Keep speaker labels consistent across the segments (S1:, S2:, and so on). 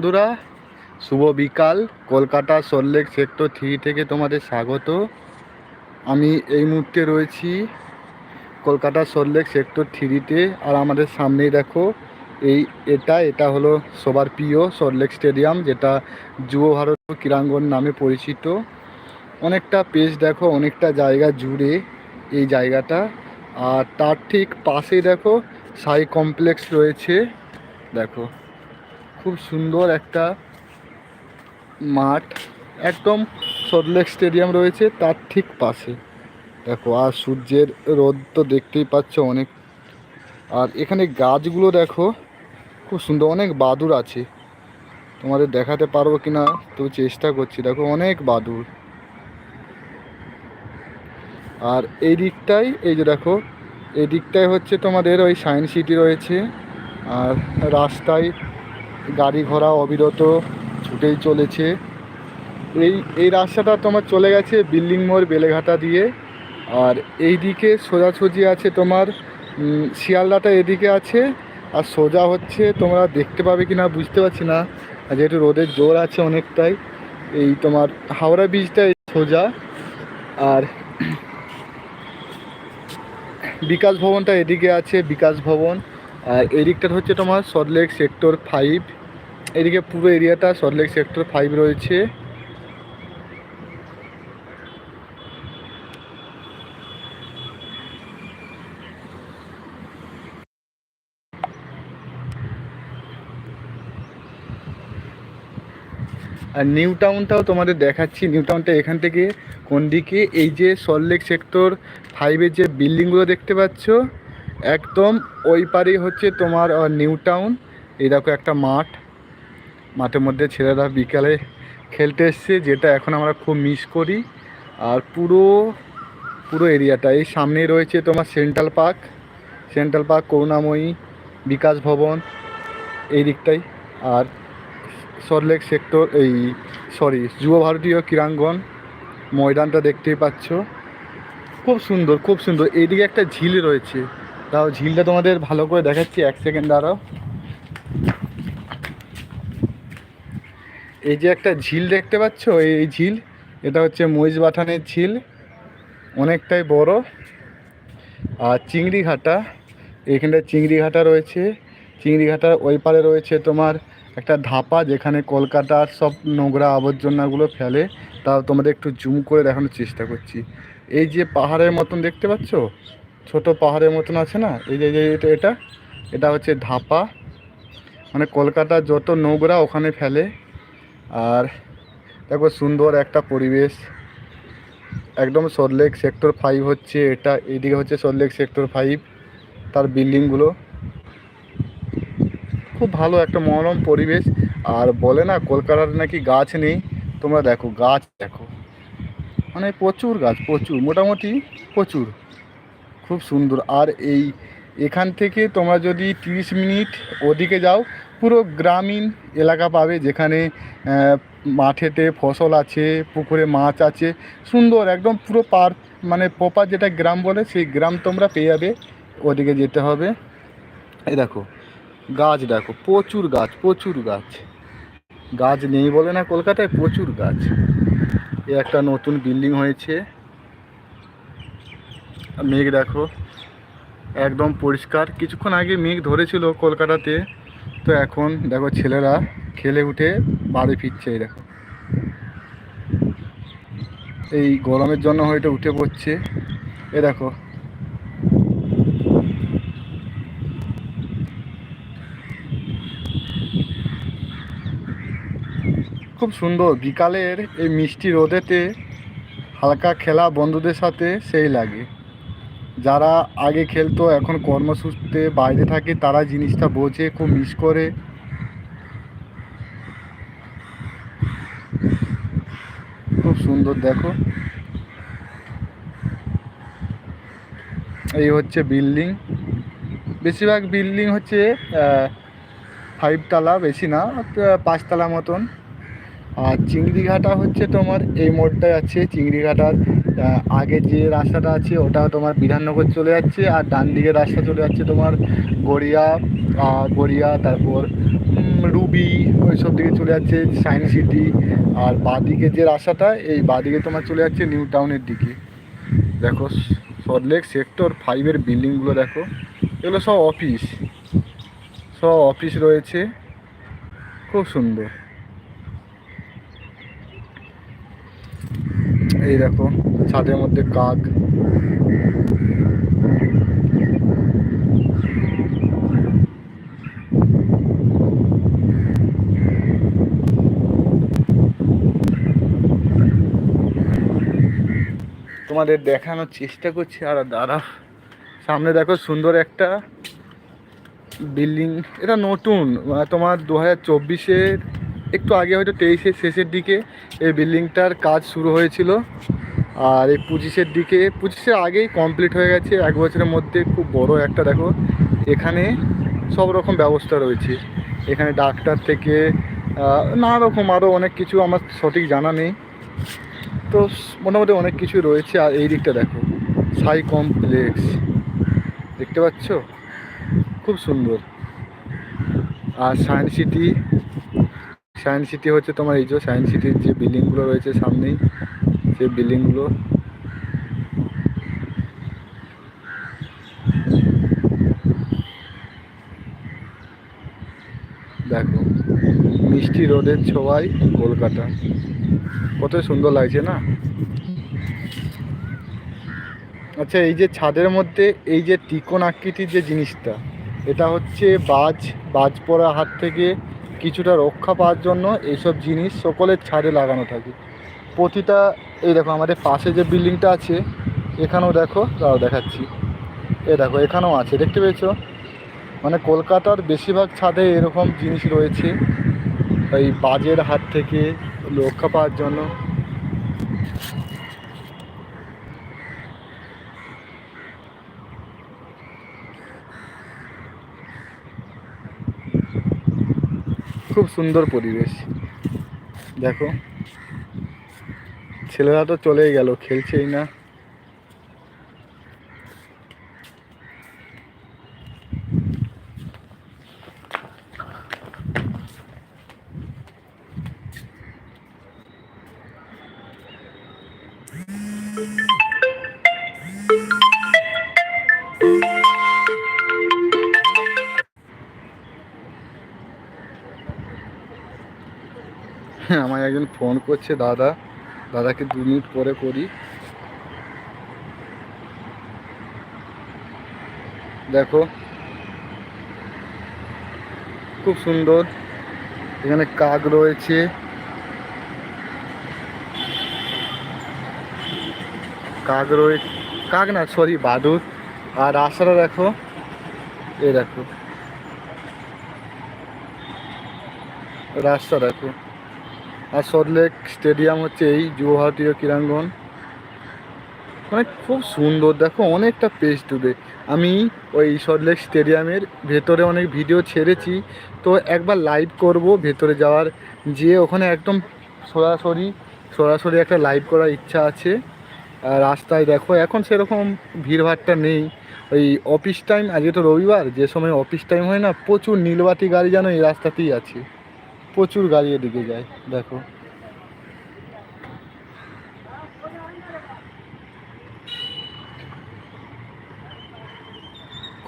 S1: বন্ধুরা, শুভ বিকাল। Kolkata সল্লেক sector three থেকে তোমাদের স্বাগত। আমি এই মুহূর্তে রয়েছি কলকাতা সল্লেক সেক্টর থ্রিতে আর আমাদের সামনেই দেখো, এই এটা এটা হলো সবার প্রিয় সল্টলেক স্টেডিয়াম যেটা যুব ভারত ক্রীড়াঙ্গন নামে পরিচিত। অনেকটা পেজ দেখো, অনেকটা জায়গা জুড়ে এই জায়গাটা। আর তার ঠিক পাশেই দেখো সাই কমপ্লেক্স রয়েছে। দেখো। খুব সুন্দর একটা মাঠ। একদম সল্টলেক স্টেডিয়াম রয়েছে, তার ঠিক পাশে। দেখো, আর সূর্যের রোদ তো দেখতেই পাচ্ছ অনেক। আর এখানে গাছগুলো দেখো, খুব সুন্দর, অনেক বাদুর আছে। তোমাদের দেখাতে পারব কি না তো চেষ্টা করছি। দেখো, অনেক বাদুর আর এই দিকটাই, এই যে দেখো, এই দিকটায় হচ্ছে তোমাদের ওই সায়েন্স সিটি রয়েছে। আর রাস্তায় গাড়ি ঘোড়া অবিরত ছুটেই চলেছে। এই এই রাস্তাটা তোমার চলে গেছে বিল্ডিং মোড় বেলেঘাটা দিয়ে। আর এই দিকে সোজাসুজি আছে তোমার শিয়ালদাটা এদিকে আছে। আর সোজা হচ্ছে তোমরা দেখতে পাবে কি না বুঝতে পারছি না। যেহেতু রোদের জোর আছে অনেকটাই, এই তোমার হাওড়া ব্রিজটা সোজা। আর বিকাশ ভবনটা এদিকে আছে, বিকাশ ভবন। আর এদিকটা হচ্ছে তোমার সল্টলেক সেক্টর ফাইভ এদিকে পুরো এরিয়াটা সল্টলেক সেক্টর ফাইভ রয়েছে। আর নিউ টাউনটাও তোমাদের দেখাচ্ছি। নিউ টাউনটা এখান থেকে কোন দিকে? এই যে সল্টলেক সেক্টর ফাইভের যে বিল্ডিংগুলো দেখতে পাচ্ছ, একদম ওই পারেই হচ্ছে তোমার নিউ টাউন এই দেখো একটা মাঠ। মাঠের মধ্যে ছেলেরা বিকালে খেলতে এসছে, যেটা এখন আমরা খুব মিস করি। আর পুরো পুরো এরিয়াটা এই সামনেই রয়েছে তোমার central park central park Karunamoyee Bikash Bhavan, এই দিকটাই। আর সল্টলেক সেক্টর এই সরি যুব ভারতীয় ক্রীড়াঙ্গন ময়দানটা দেখতেই পাচ্ছ। খুব সুন্দর খুব সুন্দর। এইদিকে একটা ঝিল রয়েছে। তাও ঝিলটা তোমাদের ভালো করে দেখাচ্ছি, এক সেকেন্ড দাঁড়াও। এই যে একটা ঝিল দেখতে পাচ্ছ, এই ঝিল, এটা হচ্ছে মহিষ বাথানের ঝিল, অনেকটাই বড়। আর চিংড়ি ঘাটা এইখানটায় চিংড়ি ঘাটা রয়েছে। চিংড়ি ঘাটার ওই পারে রয়েছে তোমার একটা ধাপা, যেখানে কলকাতার সব নোংরা আবর্জনাগুলো ফেলে। তাও তোমাদের একটু জুম করে দেখানোর চেষ্টা করছি। এই যে পাহাড়ের মতন দেখতে পাচ্ছ? ছোট পাহাড়ের মতন আছে না? এই যে যে এটা এটা এটা হচ্ছে ধাপা। মানে কলকাতার যত নোংরা ওখানে ফেলে আর দেখো সুন্দর একটা পরিবেশ। একদম সল্টলেক সেক্টর ফাইভ হচ্ছে, এটা এদিকে হচ্ছে সল্টলেক সেক্টর ফাইভ তার বিল্ডিংগুলো খুব ভালো একটা মনোরম পরিবেশ। আর বলে না, কলকাতার নাকি গাছ নেই, তোমরা দেখো, গাছ দেখো। মানে প্রচুর গাছ, প্রচুর, মোটামুটি প্রচুর। খুব সুন্দর। আর এই, এখান থেকে তোমরা যদি তিরিশ মিনিট ওদিকে যাও পুরো গ্রামীণ এলাকা পাবে যেখানে মাঠেতে ফসল আছে, পুকুরে মাছ আছে, সুন্দর, একদম পুরো পার মানে প্রপার যেটা গ্রাম বলে সেই গ্রাম তোমরা পেয়ে যাবে, ওদিকে যেতে হবে। এই দেখো, গাছ দেখো, প্রচুর গাছ প্রচুর গাছ। গাছ নেই বলে না কলকাতায়, প্রচুর গাছ। এ একটা নতুন বিল্ডিং হয়েছে। মেঘ দেখো, একদম পরিষ্কার। কিছুক্ষণ আগে মেঘ ধরেছিল কলকাতাতে। তো এখন দেখো ছেলেরা খেলে উঠে বাড়ি ফিরছে, এই দেখো। এই গরমের জন্য হয়তো উঠে পড়ছে, এ দেখো। খুব সুন্দর, বিকালের এই মিষ্টি রোদেতে হালকা খেলা বন্ধুদের সাথে সেই লাগে। যারা আগে খেলতো, এখন কর্মসূত্রে বাইরে থাকে, তারা জিনিসটা বোঝে, খুব মিস করে। খুব সুন্দর, দেখো। এই হচ্ছে বিল্ডিং। বেশিরভাগ বিল্ডিং হচ্ছে ফাইভ তালা, বেশি না পাঁচতলা মতন। আর চিংড়িঘাটা হচ্ছে তোমার, এই মোড়টায় আছে, চিংড়িঘাটার আগে যে রাস্তাটা আছে, ওটা তোমার বিধাননগর চলে যাচ্ছে আর ডান দিকের রাস্তা চলে যাচ্ছে তোমার গড়িয়া গড়িয়া, তারপর রুবি ওই সব দিকে চলে যাচ্ছে সায়েন্স সিটি আর বাদিকে যে রাস্তাটা, এই বাদিকে তোমার চলে যাচ্ছে নিউ টাউনের দিকে। দেখো সল্টলেক সেক্টর ফাইভের বিল্ডিংগুলো দেখো, এগুলো সব অফিস সব অফিস রয়েছে, খুব সুন্দর। এই দেখো ছাদের মধ্যে কাক। তোমাদের দেখানোর চেষ্টা করছি আর দাঁড়া। সামনে দেখো সুন্দর একটা বিল্ডিং এটা নতুন আহ, তোমার দু হাজার চব্বিশের একটু আগে হয়তো তেইশের শেষের দিকে এই বিল্ডিংটার কাজ শুরু হয়েছিল। আর এই পঁচিশের দিকে, পঁচিশের আগেই কমপ্লিট হয়ে গেছে। এক বছরের মধ্যে খুব বড় একটা, দেখো, এখানে সব রকম ব্যবস্থা রয়েছে। এখানে ডাক্তার থেকে নানা রকম আরও অনেক কিছু আমার সঠিক জানা নেই। তো মোটামুটি অনেক কিছু রয়েছে। আর এই দিকটা দেখো, সাই কমপ্লেক্স। দেখতে পাচ্ছ? খুব সুন্দর। আর সায়েন্স সিটি সায়েন্স সিটি হচ্ছে তোমার এই যে সায়েন্স সিটির যে বিল্ডিংগুলো রয়েছে সামনেই, সেই বিল্ডিংগুলো দেখো, মিষ্টি রোডের ছোঁয়ায় কলকাতা। কত সুন্দর লাগছে না? আচ্ছা এই যে ছাদের মধ্যে এই যে ত্রিকোণ আকৃতির যে জিনিসটা, এটা হচ্ছে বাজ বাজ পড়ার হাত থেকে কিছুটা রক্ষা পাওয়ার জন্য এইসব জিনিস সকলের ছাদে লাগানো থাকে। প্রতিটা, এই দেখো আমাদের পাশে যে বিল্ডিংটা আছে, এখানেও দেখো তাও দেখাচ্ছি। এ দেখো, এখানেও আছে, দেখতে পেয়েছ? মানে কলকাতার বেশিরভাগ ছাদে এরকম জিনিস রয়েছে। এই বাজের হাত থেকে রক্ষা পাওয়ার জন্য। খুব সুন্দর পরিবেশ। দেখো। ছেলেরা তো চলেই গেল খেলছেই না। আমায় একজন ফোন করছে, দাদা। দাদাকে দু মিনিট পরে করি। দেখো। খুব সুন্দর। এখানে কাক রয়েছে। কাক রয়েছে কাক না সরি বাদুর। আর রাস্তাটা দেখো। এই দেখো। রাস্তা দেখো। আর সল্টলেক স্টেডিয়াম হচ্ছে এই যুব ভারতীয় ক্রীড়াঙ্গন। মানে খুব সুন্দর, দেখো অনেকটা পেজ ডুবে। আমি ওই সল্টলেক স্টেডিয়ামের ভেতরে অনেক ভিডিও ছেড়েছি, তো একবার লাইভ করব ভেতরে যাওয়ার। যেয়ে ওখানে একদম সরাসরি সরাসরি একটা লাইভ করার ইচ্ছা আছে। রাস্তায় দেখো, এখন সেরকম ভিড়ভাড়টা নেই। ওই অফিস টাইম আজকে তো রবিবার, যে সময় অফিস টাইম হয় না, প্রচুর নীলবাতি গাড়ি যেন এই রাস্তাতেই আছে। প্রচুর গাড়ি এদিকে যায়, দেখো।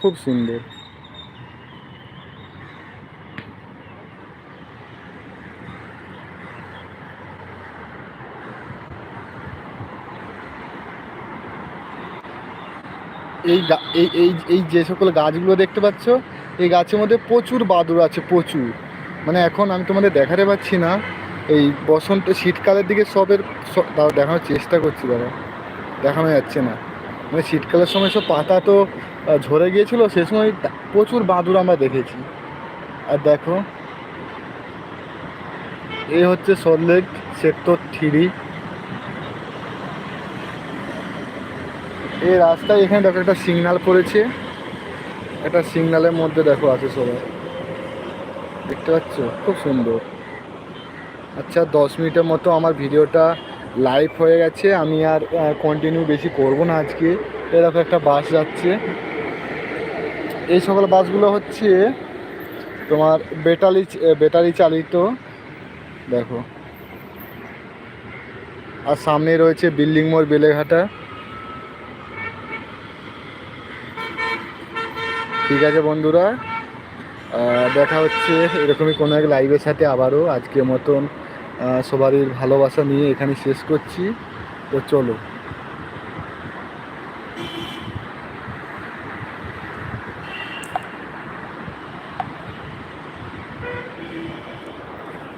S1: খুব সুন্দর। এই এই এই যে সকল গাছগুলো দেখতে পাচ্ছ, এই গাছের মধ্যে প্রচুর বাদুর আছে, প্রচুর। মানে এখন আমি তোমাদের দেখাতে পাচ্ছি না। এই বসন্ত, শীতকালের দিকে সবের সব দেখানোর চেষ্টা করছি দাদা দেখানো যাচ্ছে না। মানে শীতকালের সময় সব পাতা তো ঝরে গিয়েছিল, সে সময় প্রচুর বাদুর আমরা দেখেছি। আর দেখো এই হচ্ছে সল্টলেক সেক্টর থ্রি এই রাস্তায় এখানে দেখো একটা সিগনাল পড়েছে। একটা সিগনালের মধ্যে দেখো আছে সবাই। দেখতে পাচ্ছ? খুব সুন্দর। আচ্ছা দশ মিনিটের মতো আমার ভিডিওটা লাইভ হয়ে গেছে। আমি আর কন্টিনিউ বেশি করব না আজকে। এরকম একটা বাস যাচ্ছে। এই সকল বাসগুলো হচ্ছে তোমার ব্যাটারি ব্যাটারি চালিত। দেখো। আর সামনে রয়েছে বিল্ডিং মোড়, বেলেঘাটা। ঠিক আছে বন্ধুরা। দেখা হচ্ছে এরকমই কোনো এক লাইভের সাথে আবারও। আজকের মতন সবারই ভালোবাসা নিয়ে এখানে শেষ করছি। তো চলো।